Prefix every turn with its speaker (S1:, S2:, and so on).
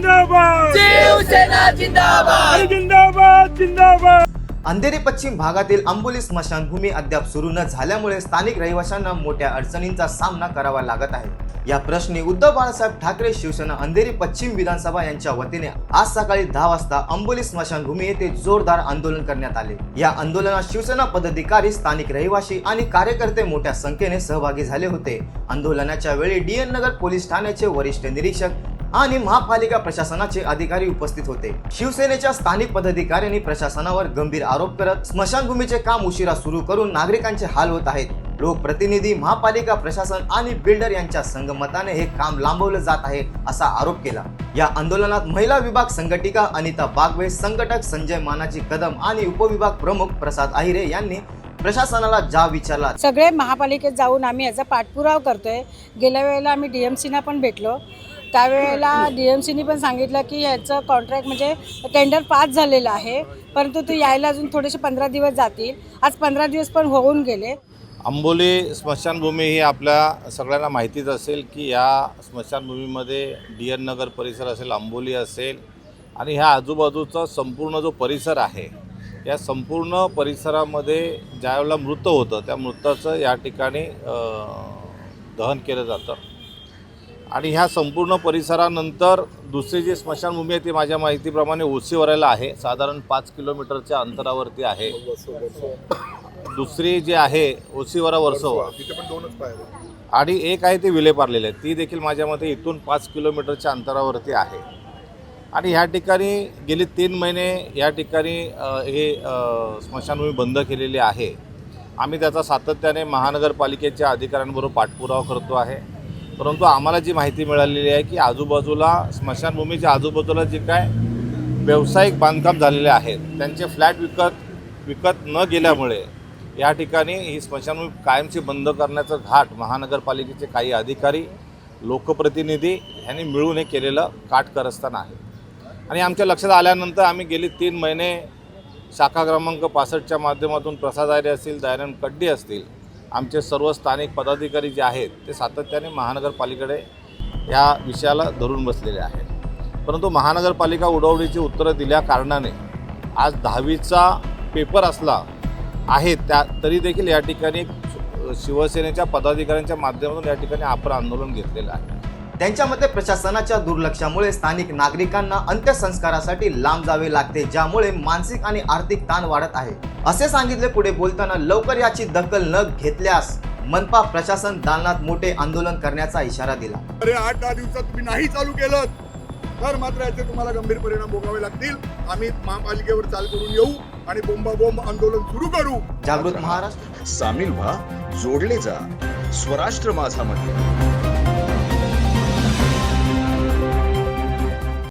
S1: जिंदाबाद!
S2: शिवसेना जिंदाबाद!
S1: जिंदाबाद जिंदाबाद!
S3: अंधेरी पश्चिम भागातील अंबोली स्मशानभूमी अद्याप सुरू न झाल्यामुळे स्थानिक रहिवाशांना मोठ्या अडचणींचा सामना करावा लागत आहे. या प्रश्नी उद्धव बाळासाहेब ठाकरे शिवसेना अंधेरी पश्चिम विधानसभा यांच्या वतीने आज सकाळी दहा वाजता अंबोली स्मशानभूमी येथे जोरदार आंदोलन करण्यात आले. या आंदोलनात शिवसेना पदाधिकारी स्थानिक रहिवासी आणि कार्यकर्ते मोठ्या संख्येने सहभागी झाले होते. आंदोलनाच्या वेळी डीएन नगर पोलीस ठाण्याचे वरिष्ठ निरीक्षक आणि महापालिका प्रशासनाचे अधिकारी उपस्थित होते. शिवसेनेच्या स्थानिक पदाधिकाऱ्यांनी प्रशासनावर गंभीर आरोप करत स्मशानभूमीचे काम उशिरा सुरू करून नागरिकांचे हाल होत आहेत. लोकप्रतिनिधी महापालिका प्रशासन आणि बिल्डर यांच्या संगमताने हे काम लांबवलं जात आहे असा आरोप केला. या आंदोलनात महिला विभाग संघटिका अनिता बागवे संघटक संजय मानाजी कदम आणि उपविभाग प्रमुख प्रसाद आहिरे यांनी प्रशासनाला जा विचारला.
S4: सगळे महापालिकेत जाऊन आम्ही याचा पाठपुरावा करतोय. गेल्या वेळेला आम्ही डी एम सीना पण भेटलो. त्यावेळेला डी एम सीनी पण सांगितलं की याचं कॉन्ट्रॅक्ट म्हणजे टेंडर पास झालेलं आहे. परंतु ते यायला अजून थोडेसे पंधरा दिवस जातील. आज पंधरा दिवस पण होऊन गेले.
S5: आंबोली स्मशानभूमी ही आपल्या सगळ्यांना माहितीच असेल की या स्मशानभूमीमध्ये डी एन नगर परिसर असेल आंबोली असेल आणि ह्या आजूबाजूचा संपूर्ण जो परिसर आहे या संपूर्ण परिसरामध्ये ज्यावेळेला मृत होतं त्या मृताचं या ठिकाणी दहन केलं जातं. आणि ह्या संपूर्ण परिसरानंतर दुसरी जी स्मशानभूमी आहे ती माझ्या माहितीप्रमाणे ओसीवरायला आहे. साधारण पाच किलोमीटरच्या अंतरावरती आहे. दुसरी जी आहे ओसीवरा वर्सोवा. आणि एक आहे ती विलेपार्लेली आहे ती देखील माझ्या मते इथून पाच किलोमीटरच्या अंतरावरती आहे. आणि ह्या ठिकाणी गेली तीन महिने या ठिकाणी हे स्मशानभूमी बंद केलेली आहे. आम्ही त्याचा सातत्याने महानगरपालिकेच्या अधिकाऱ्यांबरोबर पाठपुरावा करतो आहे. परंतु आम्हाला जी माहिती मिळालेली आहे की आजूबाजूला स्मशानभूमीच्या आजूबाजूला जे काय व्यावसायिक बांधकाम झालेले आहेत त्यांचे फ्लॅट विकत विकत न गेल्यामुळे या ठिकाणी ही स्मशानभूमी कायमची बंद करण्याचं घाट महानगरपालिकेचे काही अधिकारी लोकप्रतिनिधी यांनी मिळून हे केलेलं काटकरस्थान आहे. आणि आमच्या लक्षात आल्यानंतर आम्ही गेली तीन महिने शाखा क्रमांक पासष्टच्या माध्यमातून प्रसाद आयरे असतील दयानंद कड्डी असतील आमचे सर्व स्थानिक पदाधिकारी जे आहेत ते सातत्याने महानगरपालिकेकडे या विषयाला धरून बसलेले आहेत. परंतु महानगरपालिका उडवणीची उत्तरं दिल्या कारणाने आज दहावीचा पेपर असला आहे त्या तरी देखील या ठिकाणी शिवसेनेच्या पदाधिकाऱ्यांच्या माध्यमातून या ठिकाणी आपण आंदोलन घेतलेलं आहे.
S3: त्यांच्या मते प्रशासनाच्या दुर्लक्षामुळे स्थानिक नागरिकांना अंत्यसंस्कारासाठी लांब जावे लागते ज्यामुळे मानसिक आणि आर्थिक ताण वाढत आहे. असे सांगितले पुढे बोलताना लवकर याची दखल न घेतल्यास मनपा प्रशासन दालनात मोठे आंदोलन करण्याचा इशारा दिला.
S6: अरे आठ दहा दिवसात तुम्ही नाही चालू केलं तर मात्र याचे तुम्हाला गंभीर परिणाम भोगावे लागतील. आम्ही महापालिकेवर चाल करून येऊ आणि बोंबाबोंब आंदोलन सुरू करू.
S3: जागृत महाराष्ट्र.
S7: सामील व्हा जोडले जा स्वराष्ट्र माझा मध्ये